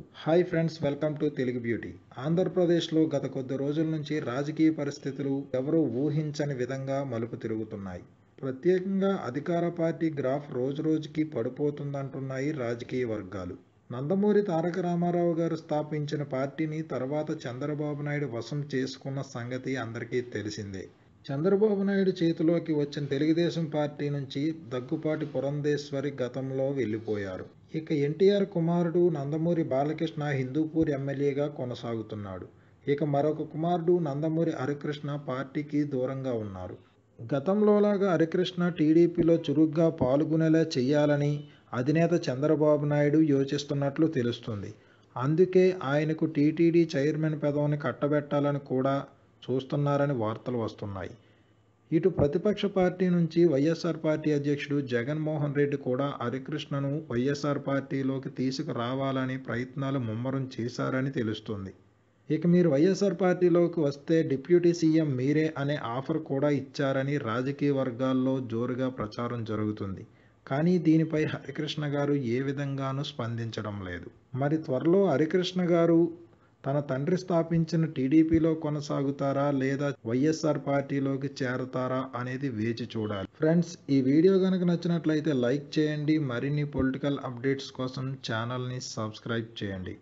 Hi friends welcome to Telugu beauty. ఆంధ్రప్రదేశ్లో గత కొద్ది రోజుల నుంచి రాజకీయ పరిస్థితులు ఎవరూ ఊహించని విధంగా మలుపు తిరుగుతున్నాయి. ప్రత్యేకంగా అధికార పార్టీ గ్రాఫ్ రోజురోజుకి పడిపోతుందంటున్నాయి రాజకీయ వర్గాలు. నందమూరి తారక రామారావు గారు స్థాపించిన పార్టీని తర్వాత చంద్రబాబు నాయుడు వశం చేసుకున్న సంగతి అందరికీ తెలిసిందే. చంద్రబాబు నాయుడు చేతిలోకి వచ్చిన తెలుగుదేశం పార్టీ నుంచి దగ్గుపాటి పురంధేశ్వరి గతంలో వెళ్ళిపోయారు. ఇక ఎన్టీఆర్ కుమారుడు నందమూరి బాలకృష్ణ హిందూపూర్ ఎమ్మెల్యేగా కొనసాగుతున్నాడు. ఇక మరొక కుమారుడు నందమూరి హరికృష్ణ పార్టీకి దూరంగా ఉన్నారు. గతంలోలాగా హరికృష్ణ టీడీపీలో చురుగ్గా పాల్గొనేలా చేయాలని అధినేత చంద్రబాబు నాయుడు యోచిస్తున్నట్లు తెలుస్తుంది. అందుకే ఆయనకు టీటీడీ చైర్మన్ పదవిని కట్టబెట్టాలని కూడా చూస్తున్నారని వార్తలు వస్తున్నాయి. ఇటు ప్రతిపక్ష పార్టీ నుంచి వైఎస్ఆర్ పార్టీ అధ్యక్షుడు జగన్మోహన్ రెడ్డి కూడా హరికృష్ణను వైఎస్ఆర్ పార్టీలోకి తీసుకురావాలని ప్రయత్నాలు ముమ్మరం చేశారని తెలుస్తుంది. ఇక మీరు వైఎస్ఆర్ పార్టీలోకి వస్తే డిప్యూటీ సీఎం మీరే అనే ఆఫర్ కూడా ఇచ్చారని రాజకీయ వర్గాల్లో జోరుగా ప్రచారం జరుగుతుంది. కానీ దీనిపై హరికృష్ణ గారు ఏ విధంగానూ స్పందించడం లేదు. మరి త్వరలో హరికృష్ణ గారు తన తండ్రి స్థాపించిన టీడీపీలో కొనసాగుతారా లేదా వైఎస్ఆర్ పార్టీలోకి చేరతారా అనేది వేచి చూడాలి. ఫ్రెండ్స్ ఈ వీడియో కనుక నచ్చినట్లయితే లైక్ చేయండి. మరిన్ని పొలిటికల్ అప్డేట్స్ కోసం ఛానల్ని సబ్స్క్రైబ్ చేయండి.